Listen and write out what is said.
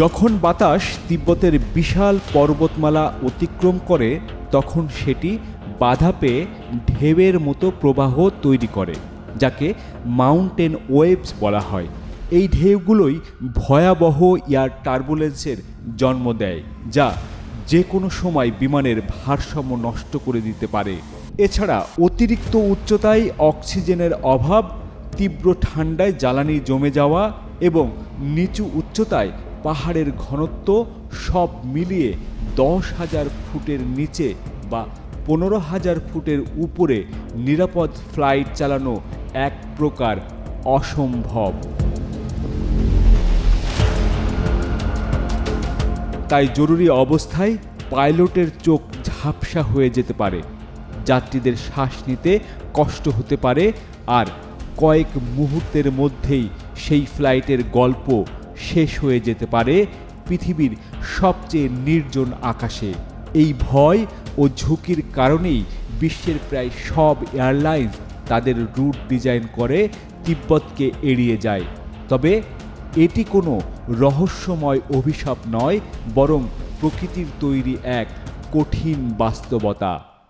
যখন বাতাস তিব্বতের বিশাল পর্বতমালা অতিক্রম করে, তখন সেটি বাধা পেয়ে ঢেউয়ের মতো প্রবাহ তৈরি করে, যাকে মাউন্টেন ওয়েভস বলা হয়। এই ঢেউগুলোই ভয়াবহ এয়ার টার্বুলেন্সের জন্ম দেয়, যা যে কোনো সময় বিমানের ভারসাম্য নষ্ট করে দিতে পারে। এছাড়া অতিরিক্ত উচ্চতায় অক্সিজেনের অভাব, তীব্র ঠান্ডায় জ্বালানি জমে যাওয়া এবং নিচু উচ্চতায় পাহাড়ের ঘনত্ব সব মিলিয়ে দশ হাজার ফুটের নিচে বা পনেরো হাজার ফুটের উপরে নিরাপদ ফ্লাইট চালানো এক প্রকার অসম্ভব। তাই জরুরি অবস্থায় পাইলটের চোখ ঝাপসা হয়ে যেতে পারে। যাত্রীদের শ্বাস নিতে কষ্ট হতে পারে আর কয়েক মুহূর্তের মধ্যেই সেই ফ্লাইটের গল্প শেষ হয়ে যেতে পারে পৃথিবীর সবচেয়ে নির্জন আকাশে। এই ভয় ও ঝুঁকির কারণেই বিশ্বের প্রায় সব এয়ারলাইন্স তাদের রুট ডিজাইন করে তিব্বতকে এড়িয়ে যায়। তবে এটি কোনো রহস্যময় অভিশাপ নয়, বরং প্রকৃতির তৈরি এক কঠিন বাস্তবতা।